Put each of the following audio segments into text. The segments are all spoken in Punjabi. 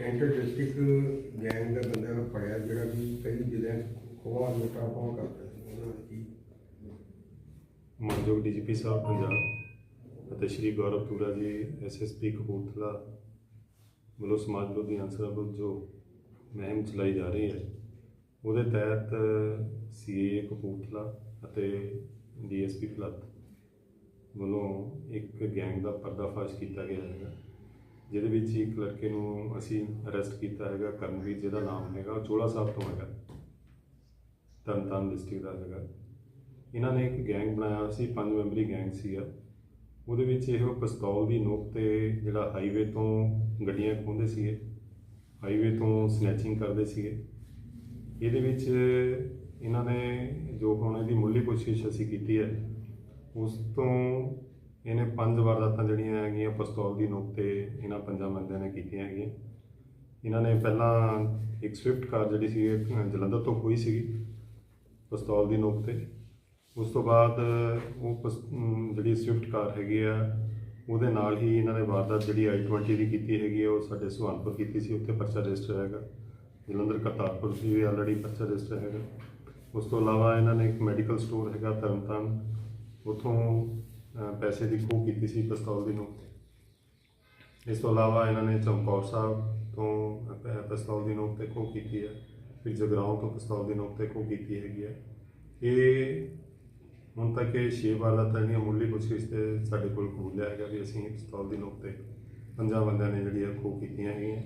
ਇੰਟਰ ਡਿਸਟ੍ਰਿਕਟ ਗੈਂਗ ਦਾ ਬੰਦਾ ਨੂੰ ਫੜਿਆ, ਜਿਹੜਾ ਵੀ ਕਈ ਜ਼ਿਲ੍ਹਿਆਂ 'ਚ ਖੋਆ ਲੁੱਟਾਂ ਖੋਹ ਕਰਦਾ ਸੀ ਉਹਨਾਂ ਨੇ ਕੀ? ਮਾਨਯੋਗ ਡੀਜੀਪੀ ਸਾਹਿਬ ਪੰਜਾਬ ਅਤੇ ਸ਼੍ਰੀ ਗੌਰਵ ਤੂਰਾ ਜੀ ਐਸਐਸਪੀ ਕਪੂਰਥਲਾ ਵੱਲੋਂ ਸਮਾਜ ਵਿਰੋਧੀ ਅਨਸਰਾਂ ਵਿਰੁੱਧ ਜੋ ਮੁਹਿੰਮ ਚਲਾਈ ਜਾ ਰਹੀ ਹੈ, ਉਹਦੇ ਤਹਿਤ ਸੀਏ ਕਪੂਰਥਲਾ ਅਤੇ ਡੀਐਸਪੀ ਫਲੱਦ ਵੱਲੋਂ ਇੱਕ ਗੈਂਗ ਦਾ ਪਰਦਾਫਾਸ਼ ਕੀਤਾ ਗਿਆ ਹੈਗਾ। ਜਿਹਦੇ ਵਿੱਚ ਇੱਕ ਲੜਕੇ ਨੂੰ ਅਸੀਂ ਅਰੈਸਟ ਕੀਤਾ ਹੈਗਾ, ਕਰਮਵੀਰ ਜਿਹਦਾ ਨਾਮ ਹੈਗਾ, ਉਹ ਚੋਲਾ ਸਾਹਿਬ ਤੋਂ ਹੈਗਾ। ਤਰਨਤਾਰਨ ਡਿਸਟ੍ਰਿਕਟ ਦਾ ਹੈਗਾ। ਇਹਨਾਂ ਨੇ ਇੱਕ ਗੈਂਗ ਬਣਾਇਆ ਸੀ, ਪੰਜ ਮੈਂਬਰੀ ਗੈਂਗ ਸੀਗਾ ਉਹਦੇ ਵਿੱਚ ਇਹੋ ਪਿਸਤੌਲ ਦੀ ਨੋਕ ਤੇ ਜਿਹੜਾ ਹਾਈਵੇ ਤੋਂ ਗੱਡੀਆਂ ਖੋਹਦੇ ਸੀਗੇ। ਹਾਈਵੇ ਤੋਂ ਸਨੈਚਿੰਗ ਕਰਦੇ ਸੀਗੇ। ਇਹਦੇ ਵਿੱਚ ਇਹਨਾਂ ਨੇ ਜੋ ਹੁਣ ਇਹਦੀ ਮੁੱਢਲੀ ਕੋਸ਼ਿਸ਼ ਅਸੀਂ ਕੀਤੀ ਹੈ, ਉਸ ਤੋਂ ਇਹਨੇ ਪੰਜ ਵਾਰਦਾਤਾਂ ਜਿਹੜੀਆਂ ਹੈਗੀਆਂ ਪਿਸਤੌਲ ਦੀ ਨੋਕ ਤੇ ਇਹਨਾਂ ਪੰਜਾਂ ਬੰਦਿਆਂ ਨੇ ਕੀਤੀਆਂ ਹੈਗੀਆਂ। ਇਹਨਾਂ ਨੇ ਪਹਿਲਾਂ ਇੱਕ ਸਵਿਫਟ ਕਾਰ ਜਿਹੜੀ ਸੀ ਜਲੰਧਰ ਤੋਂ ਖੋਈ ਸੀਗੀ ਪਿਸਤੌਲ ਦੀ ਨੋਕ ਤੇ। ਉਸ ਤੋਂ ਬਾਅਦ ਉਹ ਪਸ- ਜਿਹੜੀ ਸਵਿਫਟ ਕਾਰ ਹੈਗੀ ਆ, ਉਹਦੇ ਨਾਲ ਹੀ ਇਹਨਾਂ ਨੇ ਵਾਰਦਾਤ ਜਿਹੜੀ i20 ਦੀ ਕੀਤੀ ਹੈਗੀ ਆ, ਉਹ ਸਾਡੇ ਸੁਹਾਨਪੁਰ ਕੀਤੀ ਸੀ, ਉੱਥੇ ਪਰਚਾ ਰਜਿਸਟਰ ਹੈਗਾ। ਜਲੰਧਰ ਕਰਤਾਰਪੁਰ ਸੀ ਵੀ ਆਲਰੇਡੀ ਪਰਚਾ ਰਜਿਸਟਰ ਹੈਗਾ। ਉਸ ਤੋਂ ਇਲਾਵਾ ਇਹਨਾਂ ਨੇ ਇੱਕ ਮੈਡੀਕਲ ਸਟੋਰ ਹੈਗਾ ਤਰਨਤਾਰਨ। ਉੱਥੋਂ ਪੈਸੇ ਦੀ ਖੋਹ ਕੀਤੀ ਸੀ ਪਿਸਤੌਲ ਦੀ ਨੋਕ ਤੇ ਇਸ ਤੋਂ ਇਲਾਵਾ ਇਹਨਾਂ ਨੇ ਚਮਕੌਰ ਸਾਹਿਬ ਤੋਂ ਪ- ਪਿਸਤੌਲ ਦੀ ਨੋਕ ਤੇ ਖੋਹ ਕੀਤੀ ਹੈ। ਫਿਰ ਜਗਰਾਉਂ ਤੋਂ ਪਿਸਤੌਲ ਦੀ ਨੋਕ ਤੇ ਖੋਹ ਕੀਤੀ ਹੈਗੀ ਹੈ। ਇਹ ਹੁਣ ਤੱਕ ਇਹ ਛੇ ਵਾਰਦਾਤਾਂ ਜਿਹੜੀਆਂ ਮੁੱਢਲੀ ਪੁੱਛਗਿੱਛ ਤੇ ਸਾਡੇ ਕੋਲ ਕਬੂਲਿਆ ਹੈਗਾ ਵੀ ਅਸੀਂ ਪਿਸਤੌਲ ਦੀ ਨੋਕ ਤੇ ਪੰਜਾਂ ਬੰਦਿਆਂ ਨੇ ਜਿਹੜੀ ਆ ਖੋਹ ਕੀਤੀਆਂ ਹੈਗੀਆਂ।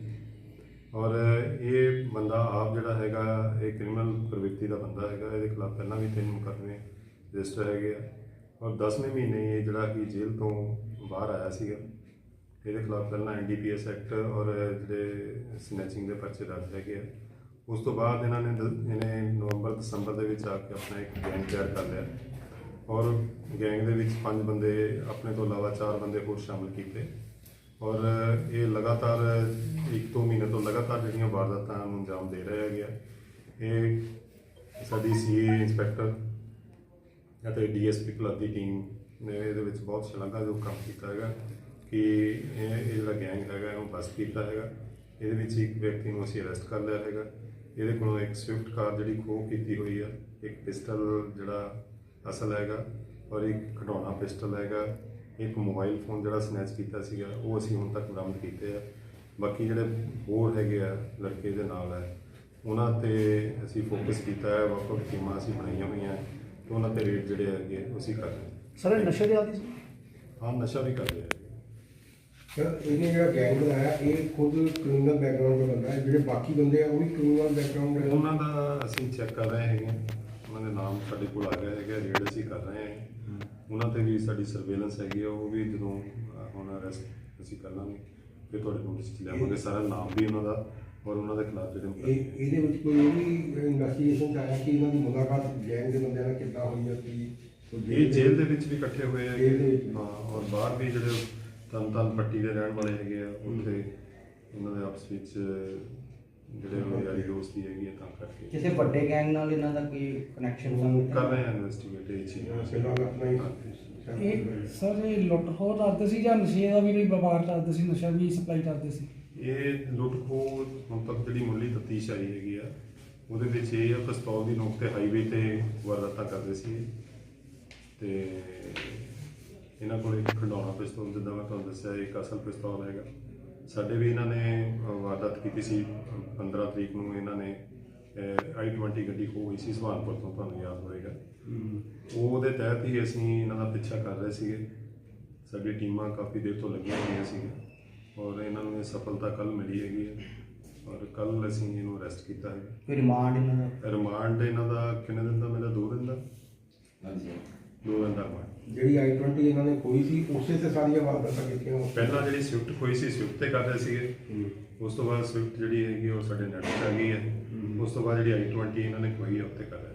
ਔਰ ਇਹ ਬੰਦਾ ਆਪ ਜਿਹੜਾ ਹੈਗਾ, ਇਹ ਕ੍ਰਿਮੀਨਲ ਪ੍ਰਵਿਰਤੀ ਦਾ ਬੰਦਾ ਹੈਗਾ। ਇਹਦੇ ਖਿਲਾਫ ਪਹਿਲਾਂ ਵੀ ਤਿੰਨ ਮੁਕੱਦਮੇ ਰਜਿਸਟਰ ਹੈਗੇ ਆ। ਔਰ 10ਵੇਂ ਮਹੀਨੇ ਇਹ ਜਿਹੜਾ ਕਿ ਜੇਲ੍ਹ ਤੋਂ ਬਾਹਰ ਆਇਆ ਸੀਗਾ, ਇਹਦੇ ਖਿਲਾਫ ਪਹਿਲਾਂ ਐਨਡੀਪੀਐਸ ਐਕਟ ਔਰ ਜਿਹੜੇ ਸਨੈਚਿੰਗ ਦੇ ਪਰਚੇ ਦਰਜ ਹੈਗੇ ਆ। ਉਸ ਤੋਂ ਬਾਅਦ ਇਹਨਾਂ ਨੇ ਦ- ਇਹਨੇ ਨਵੰਬਰ, ਦਸੰਬਰ ਦੇ ਵਿੱਚ ਆ ਕੇ ਆਪਣਾ ਇੱਕ ਗੈਂਗ ਤਿਆਰ ਕਰ ਲਿਆ ਔਰ ਗੈਂਗ ਦੇ ਵਿੱਚ ਪੰਜ ਬੰਦੇ ਆਪਣੇ ਤੋਂ ਇਲਾਵਾ ਚਾਰ ਬੰਦੇ ਹੋਰ ਸ਼ਾਮਲ ਕੀਤੇ ਔਰ ਇਹ ਲਗਾਤਾਰ ਇੱਕ ਦੋ ਮਹੀਨੇ ਤੋਂ ਲਗਾਤਾਰ ਜਿਹੜੀਆਂ ਵਾਰਦਾਤਾਂ ਨੂੰ ਅੰਜਾਮ ਦੇ ਰਿਹਾ ਗਿਆ ਇਹ ਸਾਡੀ ਸੀਏ ਇੰਸਪੈਕਟਰ ਅਤੇ ਡੀਐਸਪੀ ਕਲੱਬ ਦੀ ਟੀਮ ਨੇ ਇਹਦੇ ਵਿੱਚ ਬਹੁਤ ਸ਼ਲਾਘਾਯੋਗ ਕੰਮ ਕੀਤਾ ਹੈਗਾ ਕਿ ਇਹ ਇਹ ਜਿਹੜਾ ਗੈਂਗ ਹੈਗਾ ਇਹਨੂੰ ਬਸਟ ਕੀਤਾ ਹੈਗਾ। ਇਹਦੇ ਵਿੱਚ ਇੱਕ ਵਿਅਕਤੀ ਨੂੰ ਅਸੀਂ ਅਰੈਸਟ ਕਰ ਲਿਆ ਹੈਗਾ। ਇਹਦੇ ਕੋਲੋਂ ਇੱਕ ਸਵਿਫਟ ਕਾਰ ਜਿਹੜੀ ਖੋਹ ਕੀਤੀ ਹੋਈ ਆ, ਇੱਕ ਪਿਸਟਲ ਜਿਹੜਾ ਅਸਲ ਹੈਗਾ ਔਰ ਇੱਕ ਖਿਡੌਣਾ ਪਿਸਟਲ ਹੈਗਾ। ਇੱਕ ਮੋਬਾਈਲ ਫੋਨ ਜਿਹੜਾ ਸਨੈਚ ਕੀਤਾ ਸੀਗਾ, ਉਹ ਅਸੀਂ ਹੁਣ ਤੱਕ ਬਰਾਮਦ ਕੀਤੇ ਆ। ਬਾਕੀ ਜਿਹੜੇ ਹੋਰ ਹੈਗੇ ਆ ਲੜਕੇ ਦੇ ਨਾਲ ਹੈ ਉਹਨਾਂ ਤੇ ਅਸੀਂ ਫੋਕਸ ਕੀਤਾ ਹੈ ਵੱਖ ਵੱਖ ਟੀਮਾਂ ਅਸੀਂ ਬਣਾਈਆਂ ਹੋਈਆਂ। ਤੇ ਉਹਨਾਂ ਤੇ ਰੇਟ ਜਿਹੜੇ ਹੈਗੇ ਉਹ ਅਸੀਂ ਕਰ ਰਹੇ। ਸਰ ਇਹ ਨਸ਼ੇ ਦੇ ਆਦੀ ਸੀ? ਹਾਂ ਨਸ਼ਾ ਵੀ ਕਰ ਰਹੇ ਹੈਗੇ ਸਰ ਇਹਨੇ ਜਿਹੜਾ ਗੈਂਗ ਬਣਾਇਆ ਇਹ ਖੁਦ ਕ੍ਰਿਮੀਨਲ ਬੈਕਗ੍ਰਾਉਂਡ ਦਾ ਬੰਦਾ ਹੈ ਜਿਹੜੇ ਬਾਕੀ ਬੰਦੇ ਆ ਉਹ ਵੀ ਕ੍ਰਿਮੀਨਲ ਬੈਕਗ੍ਰਾਉਂਡ ਦੇ ਉਹਨਾਂ ਦਾ ਅਸੀਂ ਚੈੱਕ ਕਰ ਰਹੇ ਹੈਗੇ ਉਹਨਾਂ ਦੇ ਨਾਮ ਸਾਡੇ ਕੋਲ ਆ ਗਏ ਹੈਗੇ ਰੇਡ ਅਸੀਂ ਕਰ ਰਹੇ ਹਾਂ। ਉਹਨਾਂ ਤੇ ਵੀ ਸਾਡੀ ਸਰਵੇਲੈਂਸ ਹੈਗੀ ਆ ਉਹ ਵੀ ਜਦੋਂ ਹੁਣ ਅਰੈਸਟ ਅਸੀਂ ਕਰ ਲਾਂਗੇ ਫਿਰ ਤੁਹਾਡੇ ਚ ਲਿਆਵਾਂਗੇ ਸਾਰਾ ਨਾਮ ਵੀ ਉਹਨਾਂ ਦਾ। ਔਰ ਉਹਨਾਂ ਦੇ ਖਿਲਾਫ ਜਿਹੜੇ ਮੁਕੱਦਮੇ ਇਹ ਇਹਦੇ ਵਿੱਚ ਕੋਈ ਇਹ ਵੀ ਇਨਵੈਸਟੀਗੇਸ਼ਨ ਚ ਆਇਆ ਕਿ ਇਹਨਾਂ ਦੀ ਮੁਲਾਕਾਤ ਗੈਂਗ ਦੇ ਬੰਦਿਆਂ ਨਾਲ ਕਿੱਦਾਂ ਹੋਈ ਹੈ ਕਿ ਕੋਈ ਇਹ ਜੇਲ੍ਹ ਦੇ ਵਿੱਚ? ਵੀ ਇਕੱਠੇ ਹੋਏ ਹੈਗੇ ਜੇਲ੍ਹ ਦੇ ਵਿੱਚ। ਹਾਂ ਔਰ ਬਾਹਰ ਵੀ ਜਿਹੜੇ ਤਨ ਤਨ ਪੱਟੀ ਦੇ ਰਹਿਣ ਵਾਲੇ ਹੈਗੇ ਆ ਉੱਥੇ ਉਹਨਾਂ ਦੇ ਆਪਸ ਵਿੱਚ ਜਿਹੜੇ ਉਹ ਯਾਰੀ ਦੋਸਤੀ ਹੈਗੀ ਹੈ ਤਾਂ ਕਰਕੇ। ਕਿਸੇ ਵੱਡੇ ਗੈਂਗ ਨਾਲ ਇਹਨਾਂ ਦਾ ਕੋਈ ਕਨੈਕਸ਼ਨ ਉਹ ਕਰ ਰਹੇ ਹਾਂ ਇਨਵੈਸਟੀਗੇਟ ਇਹ ਚੀਜ਼। ਫਿਲਹਾਲ ਆਪਣਾ ਹੀ ਇਹ ਸਰ ਇਹ ਲੁੱਟ ਖੋਹ ਕਰਦੇ ਸੀ ਜਾਂ ਨਸ਼ੇ ਦਾ ਵੀ ਕੋਈ ਵਪਾਰ ਕਰਦੇ ਸੀ ਨਸ਼ਾ ਵੀ ਸਪਲਾਈ ਕਰਦੇ ਸੀ ਇਹ ਲੁੱਟ ਖੋਹ ਹੁਣ ਤੱਕ ਜਿਹੜੀ ਮੁੱਢਲੀ ਤਫਤੀਸ਼ ਆਈ ਹੈਗੀ ਆ ਉਹਦੇ ਵਿੱਚ ਇਹ ਆ ਪਿਸਤੌਲ ਦੀ ਨੋਕ ਤੇ ਹਾਈਵੇ ਤੇ ਵਾਰਦਾਤਾਂ ਕਰਦੇ ਸੀ ਇਹ। ਤੇ ਇਹਨਾਂ ਕੋਲ ਇੱਕ ਖੰਡੌਣਾ ਪਿਸਤੌਲ ਜਿੱਦਾਂ ਮੈਂ ਤੁਹਾਨੂੰ ਦੱਸਿਆ ਇੱਕ ਅਸਲ ਪਿਸਤੌਲ ਹੈਗਾ ਸਾਡੇ ਵੀ ਇਹਨਾਂ ਨੇ ਅ, ਵਾਰਦਾਤ ਕੀਤੀ ਸੀ 15 ਤਰੀਕ ਨੂੰ ਇਹਨਾਂ ਨੇ i20 ਗੱਡੀ ਖੋਹ ਹੋਈ ਸੀ ਸੁਹਾਨਪੁਰ ਤੋਂ ਤੁਹਾਨੂੰ ਯਾਦ ਹੋਵੇਗਾ ਉਹਦੇ ਤਹਿਤ ਹੀ ਅਸੀਂ ਇਹਨਾਂ ਦਾ ਪਿੱਛਾ ਕਰ ਰਹੇ ਸੀਗੇ। ਸਾਡੀ ਟੀਮਾਂ ਕਾਫੀ ਦੇਰ ਤੋਂ ਲੱਗੀਆਂ ਹੋਈਆਂ ਸੀਗੀਆਂ। ਔਰ ਇਹਨਾਂ ਨੂੰ ਇਹ ਸਫਲਤਾ ਕੱਲ ਮਿਲੀ ਹੈਗੀ ਹੈ। ਔਰ ਕੱਲ ਅਸੀਂ ਇਹਨੂੰ ਅਰੈਸਟ ਕੀਤਾ ਹੈ। ਕੋਈ ਰਿਮਾਂਡ ਇਹਨਾਂ ਦਾ? ਰਿਮਾਂਡ ਇਹਨਾਂ ਦਾ ਕਿੰਨੇ ਦਿਨ ਦਾ? ਮੇਰਾ 2 ਦਿਨ ਦਾ। ਹਾਂਜੀ। ਦੋ ਦਿਨ ਦਾ ਰਿਮਾਂਡ। ਜਿਹੜੀ i20 ਇਹਨਾਂ ਨੇ ਖੋਈ ਸੀ ਉਸੇ ਤੇ ਸਾਰੀਆਂ ਵਾਰਦਾਤਾਂ ਕੀਤੀਆਂ ਉਹ ਪਹਿਲਾਂ ਜਿਹੜੀ ਸਵਿਫਟ ਖੋਈ ਸੀ ਸਵਿਫਟ ਤੇ ਕਰ ਰਹੇ ਸੀਗੇ ਉਸ ਤੋਂ ਬਾਅਦ ਸਵਿਫਟ ਜਿਹੜੀ ਹੈਗੀ ਉਹ ਸਾਡੇ ਨੈਟ ਆ ਗਈ ਹੈ। ਉਸ ਤੋਂ ਬਾਅਦ ਜਿਹੜੀ i20 ਇਹਨਾਂ ਨੇ ਖੋਈ ਹੈ ਉੱਤੇ ਕਰ ਰਹੇ